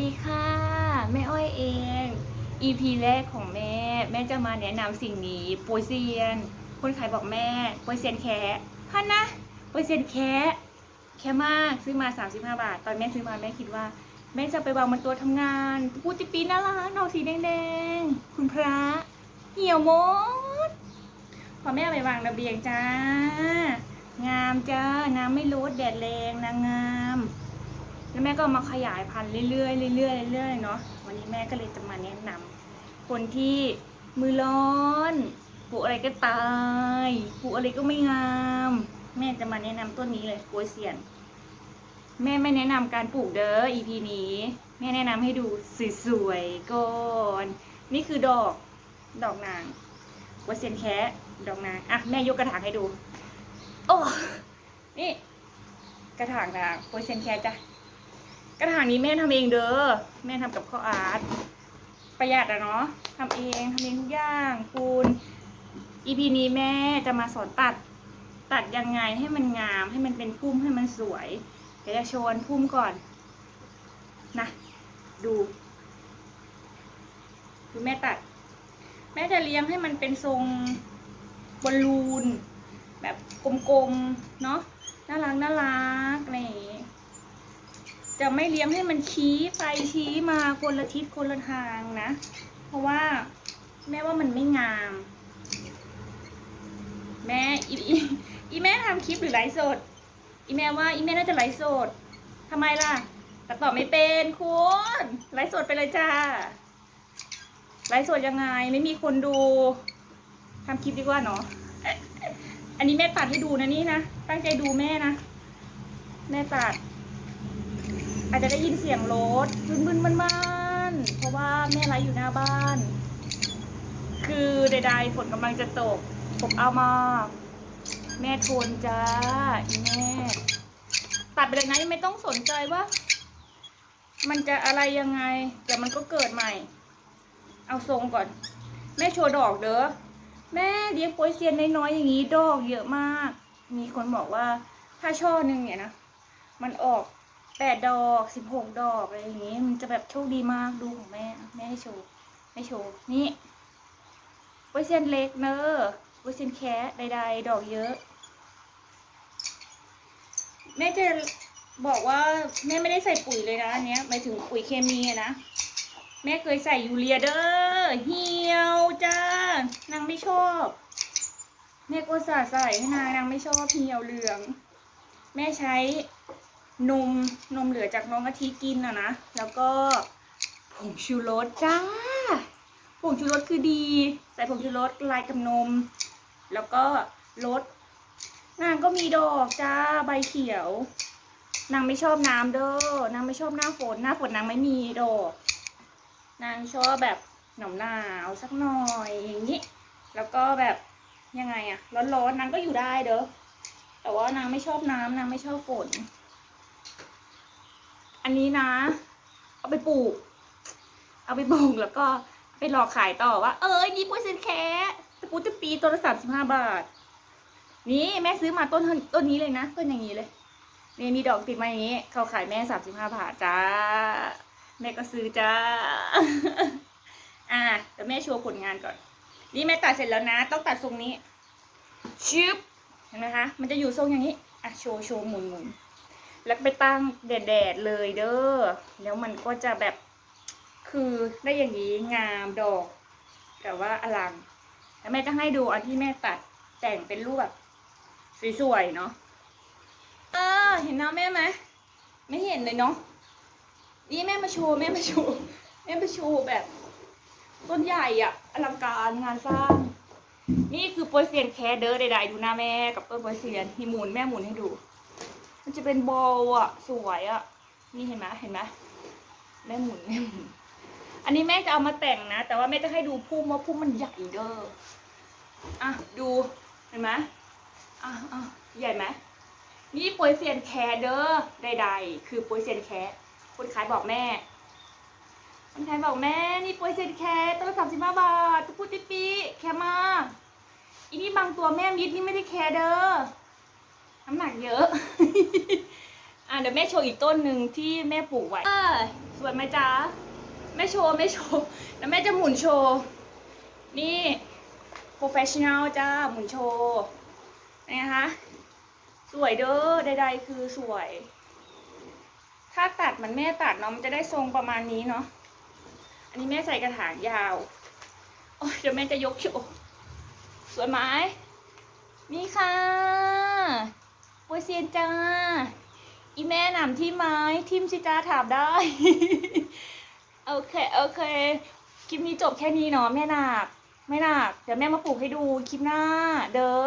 ดีค่ะแม่อ้อยเอง EP แรกของแม่ แม่จะมาแนะนำสิ่งนี้โปยเซียน คนขายบอกแม่โปยเซียนแค่พันนะโปยเซียนแค่แค่มากซื้อมา 35 บาท ตอนแม่ซื้อมาแม่คิดว่า แม่จะไปวางบนตัวทำงานพูจิปีน่ารักดอกสีแดงๆคุณพระเหี่ยวมดพอแม่ไปวางระเบียงจ้า งามจ้าน้ำไม่ลดแดดแรงนางงาม แล้วแม่ก็มาขยายพันธุ์เรื่อยๆเรื่อยๆเรื่อยๆเนาะวันนี้แม่ก็เลยจะมาแนะนำคนที่มือร้อนปลูกอะไรก็ตายปลูกอะไรก็ไม่งาม แม่จะมาแนะนำต้นนี้เลยกล้วยเสียน แม่ไม่แนะนำการปลูกเด้อ EP นี้แม่แนะนำให้ดูสวยๆก่อนนี่คือดอกดอกนางกล้วยเสียนแคะดอกนางอะแม่ยกกระถางให้ดู โอ้นี่กระถางนางกล้วยเสียนแคะจ้ะ กระถางนี้แม่ทำเองเด้อ แม่ทำกับข้าวอาร์ตประหยัดอะเนาะทำเองทำเองทุกอย่างคุณ EP นี้แม่จะมาสอนตัดตัดยังไงให้มันงามให้มันเป็นพุ่มให้มันสวย เดี๋ยวจะโชว์อันพุ่มก่อนนะดูดูแม่ตัด แม่จะเลี้ยงให้มันเป็นทรงบอลลูน แบบกลมๆเนาะน่ารักน่ารักอะไรอย่างงี้ จะไม่เลี้ยงให้มันชี้ไปชี้มาคนละทิศคนละทางนะ เพราะว่าแม่ว่ามันไม่งาม แม่อีอีแม่ทำคลิปหรือไลฟ์สด อีแม่ว่าอีแม่น่าจะไลฟ์สดทำไมล่ะแต่ตอบไม่เป็นคุณไลฟ์สดไปเลยจ้าไลฟ์สดยังไงไม่มีคนดูทำคลิปดีกว่าเนาะอันนี้แม่ตัดให้ดูนะนี่นะตั้งใจดูแม่นะแม่ตัด อาจจะได้ยินเสียงรถบึนบึนบ้านเพราะว่าแม่ไลฟ์อยู่หน้าบ้าน คือใดๆฝนกำลังจะตกผมเอามา แม่โทนจ้าอีแม่ตัดไปเลยนะยังไม่ต้องสนใจว่า มันจะอะไรยังไงเดี๋ยวมันก็เกิดใหม่ เอาทรงก่อน แม่โชว์ดอกเด้อแม่เลี้ยงโปยเซียนน้อยๆอย่างนี้ดอกเยอะมาก มีคนบอกว่าถ้าช่อหนึ่งเนี่ยนะ มันออก แปดดอกสิบหกดอกอะไรอย่างงี้ มันจะแบบโชคดีมากดูของแม่แม่ให้โชว์ให้โชว์นี่โปยเซนเล็กเนอะโปยเซนแคะใดๆ ดอกเยอะ แม่จะบอกว่าแม่ไม่ได้ใส่ปุ๋ยเลยนะอันเนี้ยหมายถึงปุ๋ยเคมีอะนะแม่เคยใส่ยูเรียเด้อเหี่ยวจ้านางไม่ชอบแม่ก็สาใส่ให้นางนางไม่ชอบเหี่ยวเหลือง แม่ใช้ นมนมเหลือจากน้องกะทิกินอะนะ แล้วก็ผงชูรสจ้า ผงชูรสคือดี ใส่ผงชูรสลายกับนม แล้วก็รสนางก็มีดอกจ้าใบเขียวนางไม่ชอบน้ำเด้อนางไม่ชอบหน้าฝน หน้าฝนนางไม่มีดอกนางชอบแบบหนาวหนาวสักหน่อยอย่างนี้ แล้วก็แบบยังไงอะร้อนๆนางก็อยู่ได้เด้อแต่ว่านางไม่ชอบน้ำนางไม่ชอบฝน อันนี้นะ เอาไปปลูก เอาไปปลูกแล้วก็ไปหลอกขายต่อว่า เออนี่ปุ้ยเซนแคตะปูตะปีตัวละสามสิบห้าบาท นี่แม่ซื้อมาต้นต้นนี้เลยนะต้นอย่างนี้เลยนี่มีดอกติดมาอย่างนี้ เขาขายแม่สามสิบห้าบาทจ้า แม่ก็ซื้อจ้า อะเดี๋ยวแม่โชว์ผลงานก่อน นี่แม่ตัดเสร็จแล้วนะ ต้องตัดทรงนี้ชึบเห็นไหมคะ มันจะอยู่ทรงอย่างนี้ อะโชว์โชว์หมุนหมุน แล้วไปตั้งแดดๆเลยเด้อ แล้วมันก็จะแบบคือได้อย่างนี้งามดอก แต่ว่าอลังแล้วแม่จะให้ดูอันที่แม่ตัดแต่งเป็นรูปแบบสวยๆเนาะ เออ เห็นน้าแม่ไหมไม่เห็นเลยเนาะ นี่แม่มาโชว์แม่มาโชว์แม่มาโชว์แบบ ต้นใหญ่อะอลังการงานสร้าง นี่คือโปรเซียนแคเดอร์ใดๆดูหน้าแม่กับต้นโปรเซียนที่หมุนแม่หมุนให้ดู มันจะเป็นบอลอะสวยอะนี่เห็นไหมเห็นไหมแม่หมุนแม่หมุน อันนี้แม่จะเอามาแต่งนะ แต่ว่าแม่จะให้ดูพุ่มว่าพุ่มมันใหญ่เด้อ อะดูเห็นไหมอะอะใหญ่ไหมนี่โปรยเซียนแคเด้อใดๆ คือโปรยเซียนแคคนขายบอกแม่คนขายบอกแม่ นี่โปรยเซียนแคต้นละสามสิบห้าบาทตุกติปีแคมากอีนี่บางตัวแม่มิดนี่ไม่ได้แคเด้อน้ำหนักเยอะ เดี๋ยวแม่โชว์อีกต้นหนึ่งที่แม่ปลูกไว้อ่าสวยไหมจ๊ะแม่โชว์แม่โชว์แล้วแม่จะหมุนโชว์ นี่โปรเฟชชั่น a ลจ้าหมุนโชว์นะคะสวยเด้อใดๆคือสวย ถ้าตัดเหมันแม่ตัดเนาะมันจะได้ทรงประมาณนี้เนาะอันนี้แม่ใส่กระถางยาวโอ้ยเดี๋ยวแม่จะยกโชว์สวยไหมนี่ค่ะโปรเซียนจ้า อีแม่หนำที่ไม้ทิมชิจ้าถามได้ โอเคโอเคคลิปนี้จบแค่นี้เนาะแม่นาคแม่นาคเดี๋ยวแม่มาปลูกให้ดูคลิปหน้า เด้อ